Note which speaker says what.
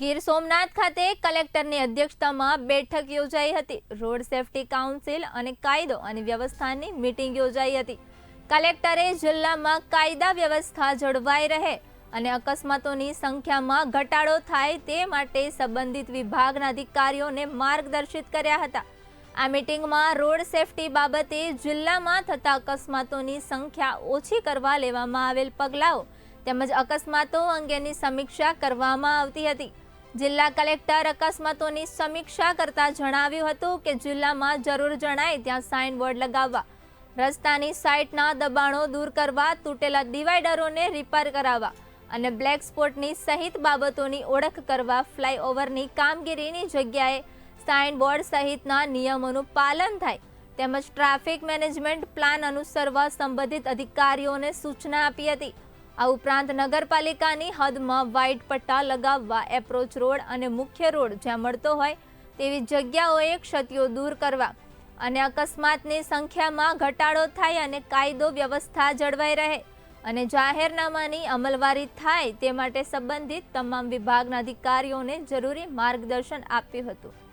Speaker 1: ગીર સોમનાથ ખાતે કલેક્ટરની અધ્યક્ષતામાં બેઠક યોજાઈ હતી. રોડ સેફટી કાઉન્સિલ અને કાયદો અને વ્યવસ્થાની મીટિંગ યોજાઈ હતી. કલેક્ટરે જિલ્લામાં કાયદા વ્યવસ્થા જળવાઈ રહે અને અકસ્માતોની સંખ્યામાં ઘટાડો થાય તે માટે સંબંધિત વિભાગના અધિકારીઓને માર્ગદર્શિત કર્યા હતા. આ મિટિંગમાં રોડ સેફટી બાબતે જિલ્લામાં થતા અકસ્માતોની સંખ્યા ઓછી કરવા લેવામાં આવેલ પગલાઓ તેમજ અકસ્માતો અંગેની સમીક્ષા કરવામાં આવતી હતી. જિલ્લા કલેક્ટર અકસ્માતોની સમીક્ષા કરતા જણાવ્યું હતું કે જિલ્લામાં જરૂર જણાય ત્યાં સાઇન બોર્ડ લગાવવા. રસ્તાની સાઇટના દબાણો દૂર કરવા તૂટેલા ડિવાઈડરોને રિપેર કરાવવા અને બ્લેક સ્પોટની સહિત બાબતોની ઓળખ કરવા ફ્લાયઓવરની કામગીરીની જગ્યાએ સાઇન બોર્ડ સહિતના નિયમોનું પાલન થાય તેમજ ટ્રાફિક મેનેજમેન્ટ પ્લાન અનુસરવા સંબંધિત અધિકારીઓને સૂચના આપી હતી. આ ઉપરાંત નગરપાલિકાની હદમાં વ્હાઇટ પટ્ટા લગાવવા એપ્રોચ રોડ અને મુખ્ય રોડ જ્યાં મળતો હોય તેવી જગ્યાઓએ ક્ષતિઓ દૂર કરવા અને અકસ્માતની સંખ્યામાં ઘટાડો થાય અને કાયદો વ્યવસ્થા જળવાઈ રહે અને જાહેરનામાની અમલવારી થાય તે માટે સંબંધિત તમામ વિભાગના અધિકારીઓને જરૂરી માર્ગદર્શન આપ્યું હતું.